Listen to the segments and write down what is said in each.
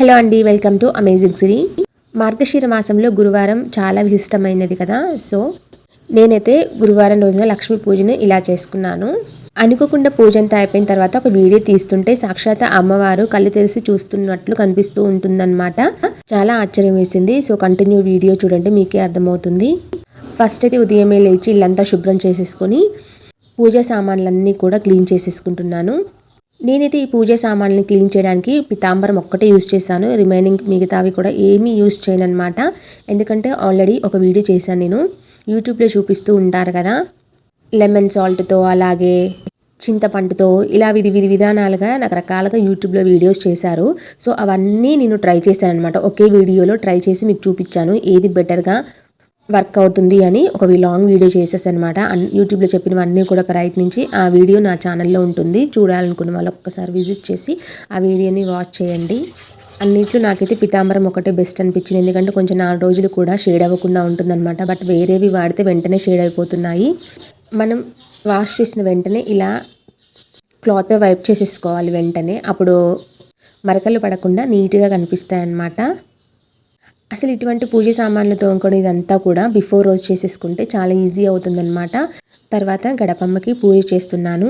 Hello అండి welcome to amazing Siri మార్గశిర మాసంలో గురువారం చాలా విశిష్టమైనది కదా సో నేనైతే గురువారం రోజున లక్ష్మీ పూజను ఇలా చేసుకున్నాను. అనుకోకుండా పూజ అంతా అయిపోయిన తర్వాత ఒక వీడియో తీస్తుంటే సాక్షాత్ అమ్మవారు కళ్ళు తెరిచి చూస్తున్నట్లు కనిపిస్తూ ఉంటుందన్నమాట. చాలా ఆశ్చర్యం వేసింది. సో కంటిన్యూ వీడియో చూడండి మీకే అర్థమవుతుంది. ఫస్ట్ అయితే ఉదయమే లేచి ఇల్లంతా శుభ్రం చేసేసుకొని పూజా సామాన్లన్నీ కూడా క్లీన్ చేసేసుకుంటున్నాను. నేనైతే ఈ పూజ సామాన్లని క్లీన్ చేయడానికి పితాంబరం ఒక్కటే యూజ్ చేశాను. రిమైనింగ్ మిగతావి కూడా ఏమీ యూజ్ చేయను అనమాట ఎందుకంటే ఆల్రెడీ ఒక వీడియో చేశాను నేను. యూట్యూబ్లో చూపిస్తూ ఉంటారు కదా. లెమన్ సాల్ట్తో అలాగే చింతపండుతో ఇలా విధి విధి విధానాలుగా రకరకాలుగా యూట్యూబ్లో వీడియోస్ చేశారు. సో అవన్నీ నేను ట్రై చేశాను అనమాట ఒకే వీడియోలో ట్రై చేసి మీకు చూపించాను. ఏది బెటర్గా వర్క్ అవుతుంది అని ఒక లాంగ్ వీడియో చేసేసనమాట. యూట్యూబ్లో చెప్పినవన్నీ కూడా ప్రయత్నించి ఆ వీడియో నా ఛానల్లో ఉంటుంది. చూడాలనుకున్న వాళ్ళు ఒక్కసారి విజిట్ చేసి ఆ వీడియోని వాచ్ చేయండి. అన్నిట్లో నాకైతే పితాంబరం ఒకటే బెస్ట్ అనిపించింది. ఎందుకంటే కొంచెం నాలుగు రోజులు కూడా షేడ్ అవ్వకుండా ఉంటుందన్నమాట. బట్ వేరేవి వాడితే వెంటనే షేడ్ అయిపోతున్నాయి. మనం వాష్ చేసిన వెంటనే ఇలా క్లాత్ వైప్ చేసేసుకోవాలి వెంటనే. అప్పుడు మరకలు పడకుండా నీట్గా కనిపిస్తాయి అన్నమాట అసలు ఇటువంటి పూజ సామాన్లు తోముకొని ఇదంతా కూడా బిఫోర్ రోజు చేసేసుకుంటే చాలా ఈజీ అవుతుందన్నమాట. తర్వాత గడపమ్మకి పూజ చేస్తున్నాను.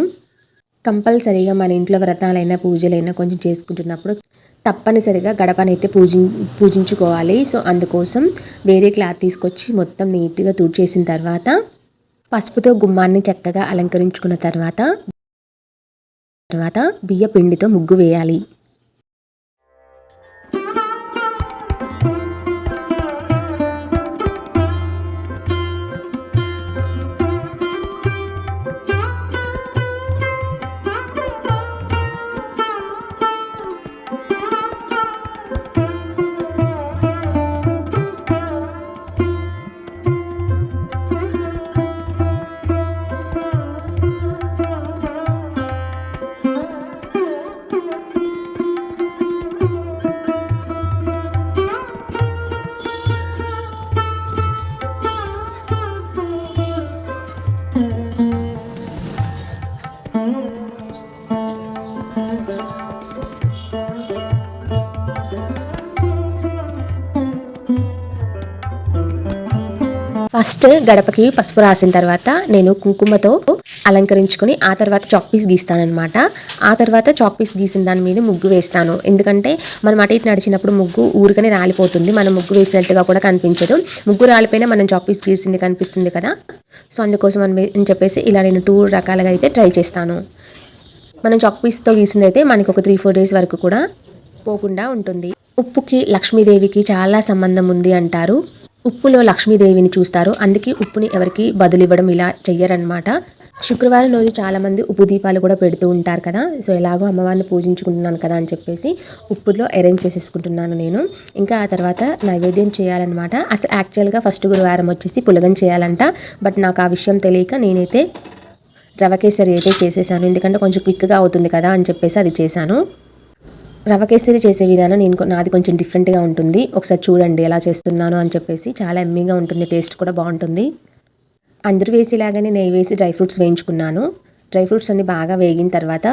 కంపల్సరీగా మన ఇంట్లో వ్రతాలైనా పూజలైనా కొంచెం చేసుకుంటున్నప్పుడు తప్పనిసరిగా గడపనైతే పూజి పూజించుకోవాలి. సో అందుకోసం వేరే క్లాత్ తీసుకొచ్చి మొత్తం నీట్గా తుడిచేసిన తర్వాత పసుపుతో గుమ్మాన్ని చక్కగా అలంకరించుకున్న తర్వాత తర్వాత బియ్య పిండితో ముగ్గు వేయాలి. ఫస్ట్ గడపకి పసుపు రాసిన తర్వాత నేను కుంకుమతో అలంకరించుకొని ఆ తర్వాత చాక్ పీస్ గీస్తానమాట ఆ తర్వాత చాక్ పీస్ గీసిన దాని మీద ముగ్గు వేస్తాను. ఎందుకంటే మనం అటు ఇటు నడిచినప్పుడు ముగ్గు ఊరికనే రాలిపోతుంది. మనం ముగ్గు వేసినట్టుగా కూడా కనిపించదు. ముగ్గు రాలిపోయినా మనం చాక్ పీస్ గీసింది కనిపిస్తుంది కదా. సో అందుకోసం అని చెప్పేసి ఇలా నేను టూ రకాలుగా అయితే ట్రై చేస్తాను. మనం చాక్ పీస్తో గీసింది అయితే మనకి ఒక త్రీ ఫోర్ డేస్ వరకు కూడా పోకుండా ఉంటుంది. ఉప్పుకి లక్ష్మీదేవికి చాలా సంబంధం ఉంది అంటారు. ఉప్పులో లక్ష్మీదేవిని చూస్తారు. అందుకే ఉప్పుని ఎవరికి బదులివ్వడం ఇలా చెయ్యరనమాట శుక్రవారం రోజు చాలామంది ఉప్పు దీపాలు కూడా పెడుతూ ఉంటారు కదా. సో ఎలాగో అమ్మవారిని పూజించుకుంటున్నాను కదా అని చెప్పేసి ఉప్పులో అరేంజ్ చేసేసుకుంటున్నాను నేను. ఇంకా ఆ తర్వాత నైవేద్యం చేయాలన్నమాట. అసలు యాక్చువల్గా ఫస్ట్ గురువారం వచ్చేసి పులగం చేయాలంట. బట్ నాకు ఆ విషయం తెలియక నేనైతే రవ కేసరి అయితే చేసేసాను. ఎందుకంటే కొంచెం క్విక్గా అవుతుంది కదా అని చెప్పేసి అది చేశాను. రవ కేసరి చేసే విధానం నేను నాది కొంచెం డిఫరెంట్గా ఉంటుంది. ఒకసారి చూడండి ఎలా చేస్తున్నాను అని చెప్పేసి చాలా ఎమ్మీగా ఉంటుంది. టేస్ట్ కూడా బాగుంటుంది. అందరూ వేసేలాగానే నెయ్యి వేసి డ్రై ఫ్రూట్స్ వేయించుకున్నాను. డ్రై ఫ్రూట్స్ అన్ని బాగా వేగిన తర్వాత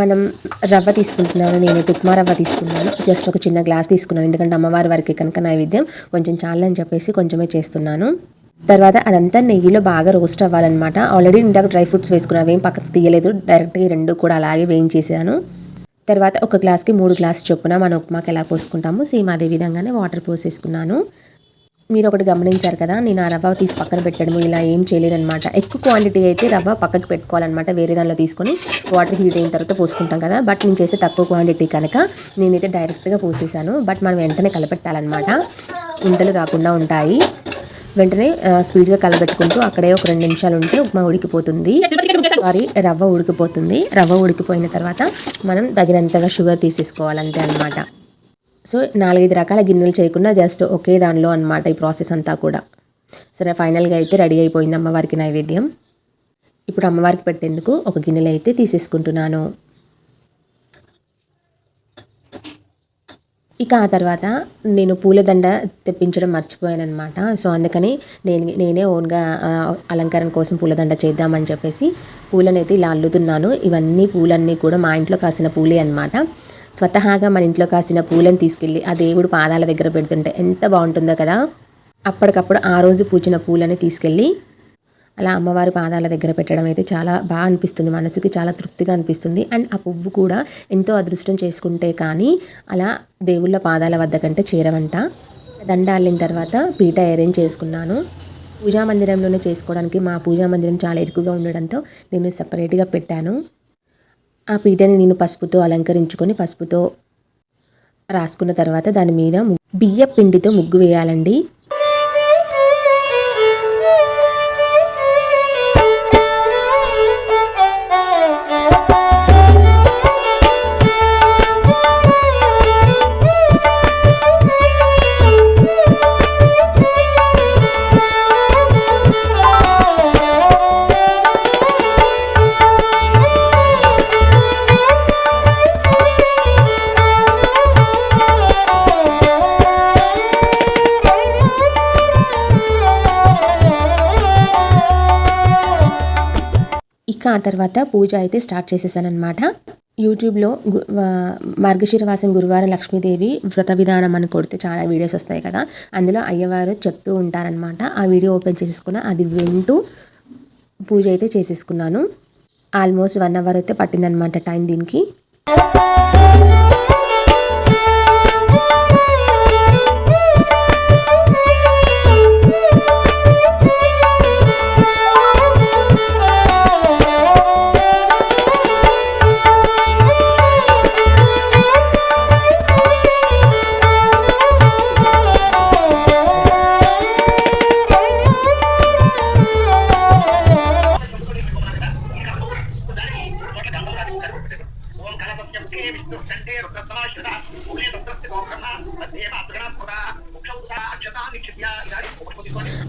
మనం రవ్వ తీసుకుంటున్నాను. నేను ఉప్మా రవ్వ తీసుకున్నాను. జస్ట్ ఒక చిన్న గ్లాస్ తీసుకున్నాను. ఎందుకంటే అమ్మవారి వారికి కనుక నైవేద్యం కొంచెం చాలని చెప్పేసి కొంచెమే చేస్తున్నాను. తర్వాత అదంతా నెయ్యిలో బాగా రోస్ట్ అవ్వాలన్నమాట. ఆల్రెడీ ఇందాక డ్రై ఫ్రూట్స్ వేసుకున్నాను ఏం పక్కకు తీయలేదు. డైరెక్ట్గా రెండు కూడా అలాగే వేయించేసాను. తర్వాత ఒక గ్లాస్కి మూడు గ్లాస్ చొప్పున మన ఉప్మాకి ఎలా పోసుకుంటాము సేమ్ అదే విధంగానే వాటర్ పోసేసుకున్నాను. మీరు ఒకటి గమనించారు కదా నేను ఆ రవ్వ తీసి పక్కన పెట్టడము ఇలా ఏం చేయలేదనమాట ఎక్కువ క్వాంటిటీ అయితే రవ్వ పక్కకు పెట్టుకోవాలన్నమాట వేరే దానిలో తీసుకొని వాటర్ హీట్ అయిన తర్వాత పోసుకుంటాం కదా. బట్ నేను చేస్తే తక్కువ క్వాంటిటీ కనుక నేనైతే డైరెక్ట్గా పోసేసాను. బట్ మనం వెంటనే కలపెట్టాలన్నమాట. ఉంటలు రాకుండా ఉంటాయి. వెంటనే స్పీడ్గా కలబెట్టుకుంటూ అక్కడే ఒక రెండు నిమిషాలు ఉంటే ఉప్మా ఉడికిపోతుంది. సారీ రవ్వ ఉడికిపోతుంది. రవ్వ ఉడికిపోయిన తర్వాత మనం తగినంతగా షుగర్ తీసేసుకోవాలి అంతే అనమాట సో నాలుగైదు రకాల గిన్నెలు చేయకుండా జస్ట్ ఒకే దానిలో అనమాట ఈ ప్రాసెస్ అంతా కూడా. సరే ఫైనల్గా అయితే రెడీ అయిపోయింది అమ్మవారికి నైవేద్యం. ఇప్పుడు అమ్మవారికి పెట్టేందుకు ఒక గిన్నెలు అయితే తీసేసుకుంటున్నాను. ఇక ఆ తర్వాత నేను పూలదండ తెప్పించడం మర్చిపోయాను అనమాట సో అందుకని నేను నేనే ఓన్గా అలంకరణ కోసం పూలదండ చేద్దామని చెప్పేసి పూలను అయితే ఇలా అల్లుతున్నాను. ఇవన్నీ పూలన్నీ కూడా మా ఇంట్లో కాసిన పూలే అనమాట స్వతహాగా మన ఇంట్లో కాసిన పూలను తీసుకెళ్ళి ఆ దేవుడు పాదాల దగ్గర పెడుతుంటే ఎంత బాగుంటుందో కదా. అప్పటికప్పుడు ఆ రోజు పూచిన పూలని తీసుకెళ్ళి అలా అమ్మవారి పాదాల దగ్గర పెట్టడం అయితే చాలా బాగా అనిపిస్తుంది. మనసుకి చాలా తృప్తిగా అనిపిస్తుంది. అండ్ ఆ పువ్వు కూడా ఎంతో అదృష్టం చేసుకుంటే కానీ అలా దేవుళ్ళ పాదాల వద్ద కంటే చేరవంట. దండ అల్లిన తర్వాత పీట అరేంజ్ చేసుకున్నాను. పూజా మందిరంలోనే చేసుకోవడానికి మా పూజా మందిరం చాలా ఇరుకుగా ఉండడంతో నేను సపరేట్గా పెట్టాను. ఆ పీటని నేను పసుపుతో అలంకరించుకొని పసుపుతో రాసుకున్న తర్వాత దాని మీద బియ్య పిండితో ముగ్గు వేయాలండి. ఇంకా ఆ తర్వాత పూజ అయితే స్టార్ట్ చేసేసాను అనమాట యూట్యూబ్లో గు మార్గశిర గురువారం లక్ష్మీదేవి వ్రత విధానం అని కొడితే చాలా వీడియోస్ వస్తాయి కదా అందులో అయ్యవారు చెప్తూ ఉంటారనమాట ఆ వీడియో ఓపెన్ చేసేసుకున్న అది వింటూ పూజ అయితే చేసేసుకున్నాను. ఆల్మోస్ట్ వన్ అవర్ అయితే పట్టిందనమాట టైం దీనికి.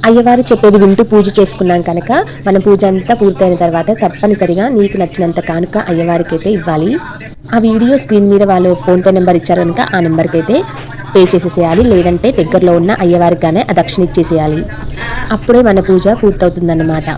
అయ్యవారు చెప్పేది వింటూ పూజ చేసుకున్నాం కనుక మన పూజ అంతా పూర్తయిన తర్వాత తప్పనిసరిగా నీకు నచ్చినంత కానుక అయ్యవారికి అయితే ఇవ్వాలి. ఆ వీడియో స్క్రీన్ మీద వాళ్ళు ఫోన్పే నెంబర్ ఇచ్చారు కనుక ఆ నెంబర్కి అయితే పే చేసేసేయాలి లేదంటే దగ్గరలో ఉన్న అయ్యవారికి కానీ ఆ దక్షిణ ఇచ్చేసేయాలి. అప్పుడే మన పూజ పూర్తవుతుందన్నమాట.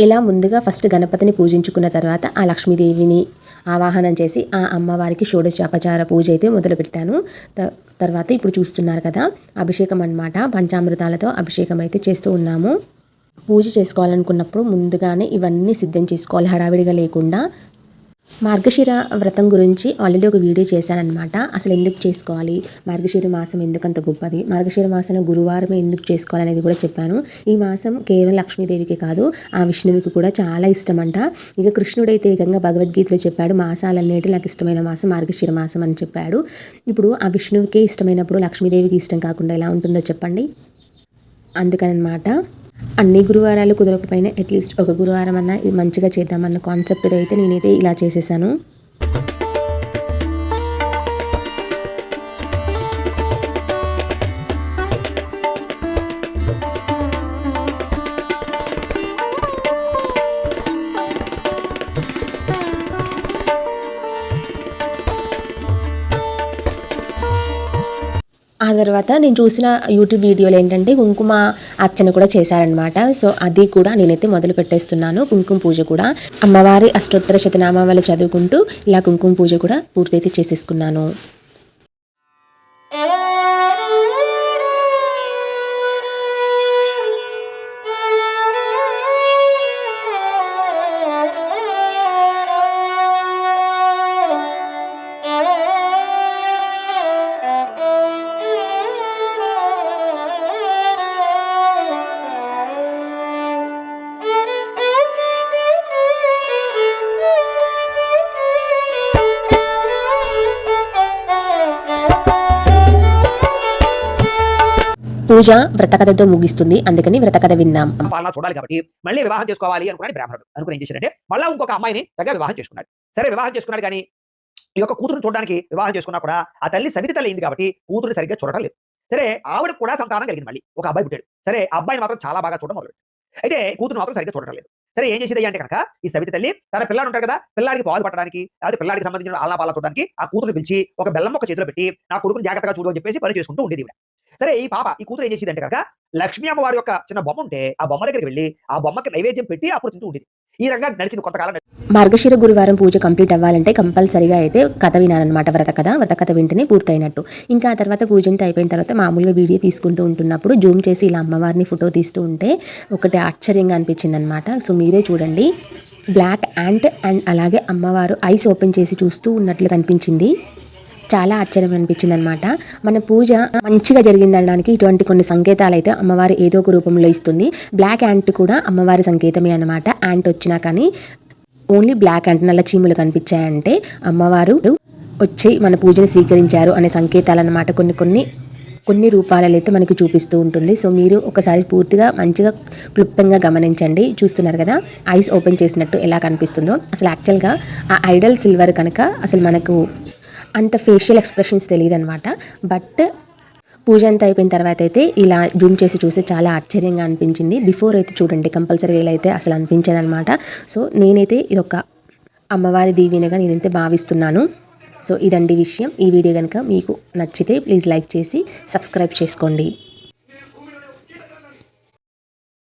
ఇలా ముందుగా ఫస్ట్ గణపతిని పూజించుకున్న తర్వాత ఆ లక్ష్మీదేవిని ఆవాహనం చేసి ఆ అమ్మవారికి షోడశాపచార పూజ అయితే మొదలుపెట్టాను. త- తర్వాత ఇప్పుడు చూస్తున్నారు కదా అభిషేకం అన్నమాట. పంచామృతాలతో అభిషేకం అయితే చేస్తూ ఉన్నాము. పూజ చేసుకోవాలనుకున్నప్పుడు ముందుగానే ఇవన్నీ సిద్ధం చేసుకోవాలి. హడావిడిగా లేకుండా మార్గశిర వ్రతం గురించి ఆల్రెడీ ఒక వీడియో చేశానమాట అసలు ఎందుకు చేసుకోవాలి? మార్గశిర మాసం ఎందుకంత గొప్పది? మార్గశిర మాసంలో గురువారం ఎందుకు చేసుకోవాలనేది కూడా చెప్పాను. ఈ మాసం కేవలం లక్ష్మీదేవికి కాదు ఆ విష్ణువుకి కూడా చాలా ఇష్టమంట. ఇక కృష్ణుడైతే ఏకంగా భగవద్గీతలో చెప్పాడు మాసాలన్నిటి నాకు ఇష్టమైన మాసం మార్గశిర మాసం అని చెప్పాడు. ఇప్పుడు ఆ విష్ణువుకే ఇష్టమైనప్పుడు లక్ష్మీదేవికి ఇష్టం కాకుండా ఎలా ఉంటుందో చెప్పండి. అందుకనమాట అన్ని గురువారాలు కుదరకపోయినా అట్లీస్ట్ ఒక గురువారం అన్నా ఇది మంచిగా చేద్దామన్న కాన్సెప్ట్ అయితే నేనైతే ఇలా చేసేసాను. ఆ తర్వాత నేను చూసిన యూట్యూబ్ వీడియోలు ఏంటంటే కుంకుమ అర్చన కూడా చేశారనమాట సో అది కూడా నేనైతే మొదలు పెట్టేస్తున్నాను. కుంకుమ పూజ కూడా అమ్మవారి అష్టోత్తర శతనామాలు చదువుకుంటూ ఇలా కుంకుమ పూజ కూడా పూర్తయితే చేసేసుకున్నాను. పూజ వ్రతకథతో ముగిస్తుంది. అందుకని వ్రతకథ విందాం పాలన చూడాలి కాబట్టి మళ్ళీ వివాహం చేసుకోవాలి అనుకున్నాడు బ్రాహ్మణుడు. అనుకుని ఏం చేశాడంటే మళ్ళీ ఇంకొక అమ్మాయిని చక్కగా వివాహం చేసుకున్నాడు. సరే వివాహం చేసుకున్నాడు కానీ ఈ యొక్క కూతురుని చూడడానికి వివాహం చేసుకున్నా కూడా ఆ తల్లి సవితి తల్లి అయింది కాబట్టి కూతురుని సరిగ్గా చూడటం లేదు. సరే ఆవిడ కూడా సంతానం కలిగింది మళ్ళీ. ఒక అబ్బాయి పుట్టాడు. సరే అబ్బాయిని మాత్రం చాలా బాగా చూడడం మొదలు అయితే కూతురు మాత్రం సరిగ్గా చూడటం లేదు. సరే ఏం చేసేది అంటే కనుక ఈ సవిత తల్లి తన పిల్లాడు ఉంటాడు కదా పిల్లాడికి పాలు పట్టడానికి లేకపోతే పిల్లాడికి సంబంధించిన ఆలా పాల చూడడానికి ఆ కూతురు పిలిచి ఒక బెల్లం ఒక చేతిలో పెట్టి నా కొడుకుని జాగ్రత్తగా చూడు అని చెప్పేసి పని చేసుకుంటూ ఉండేది సరే ఈ పాప ఈ కూతురు ఏం చేసేది అంటే కనుక లక్ష్మీ అమ్మవారి యొక్క చిన్న బొమ్మ ఉంటే ఆ బొమ్మ దగ్గరికి వెళ్ళి ఆ బొమ్మకి నైవేద్యం పెట్టి అప్పుడు తింటూ ఉండేది. ఈ రంగా నడిచింది కొంతకాలం మార్గశిర గురువారం పూజ కంప్లీట్ అవ్వాలంటే కంపల్సరిగా అయితే కథ వినాలన్నమాట వ్రత కథ వ్రత కథ వింటేనే పూర్తయినట్టు. ఇంకా ఆ తర్వాత పూజ అంతా అయిపోయిన తర్వాత మామూలుగా వీడియో తీసుకుంటూ ఉంటున్నప్పుడు జూమ్ చేసి ఇలా అమ్మవారిని ఫోటో తీస్తూ ఉంటే ఒకటి ఆశ్చర్యంగా అనిపించింది అనమాట సో మీరే చూడండి. బ్లాక్ యాంట్ అండ్ అలాగే అమ్మవారు ఐస్ ఓపెన్ చేసి చూస్తూ ఉన్నట్లు కనిపించింది. చాలా ఆశ్చర్యం అనిపించింది అనమాట మన పూజ మంచిగా జరిగిందనడానికి ఇటువంటి కొన్ని సంకేతాలు అయితే అమ్మవారు ఏదో ఒక రూపంలో ఇస్తుంది. బ్లాక్ యాంట్ కూడా అమ్మవారి సంకేతమే అనమాట యాంట్ వచ్చినా కానీ ఓన్లీ బ్లాక్ యాంట్ నల్ల చీములు కనిపించాయంటే అమ్మవారు వచ్చి మన పూజని స్వీకరించారు అనే సంకేతాలు అన్నమాట కొన్ని కొన్ని కొన్ని రూపాలలో అయితే మనకి చూపిస్తూ ఉంటుంది. సో మీరు ఒకసారి పూర్తిగా మంచిగా క్లుప్తంగా గమనించండి. చూస్తున్నారు కదా ఐస్ ఓపెన్ చేసినట్టు ఎలా కనిపిస్తుందో. అసలు యాక్చువల్గా ఆ ఐడల్ సిల్వర్ కనుక అసలు మనకు అంత ఫేషియల్ ఎక్స్ప్రెషన్స్ తెలియదు అనమాట బట్ పూజ అంతా అయిపోయిన తర్వాత అయితే ఇలా జూమ్ చేసి చూసి చాలా ఆశ్చర్యంగా అనిపించింది. బిఫోర్ అయితే చూడండి కంపల్సరీ ఇలా అయితే అసలు అనిపించేది అనమాట సో నేనైతే ఇది ఒక అమ్మవారి దీవెనగా నేనైతే భావిస్తున్నాను. సో ఇదండి విషయం. ఈ వీడియో కనుక మీకు నచ్చితే ప్లీజ్ లైక్ చేసి సబ్స్క్రైబ్ చేసుకోండి.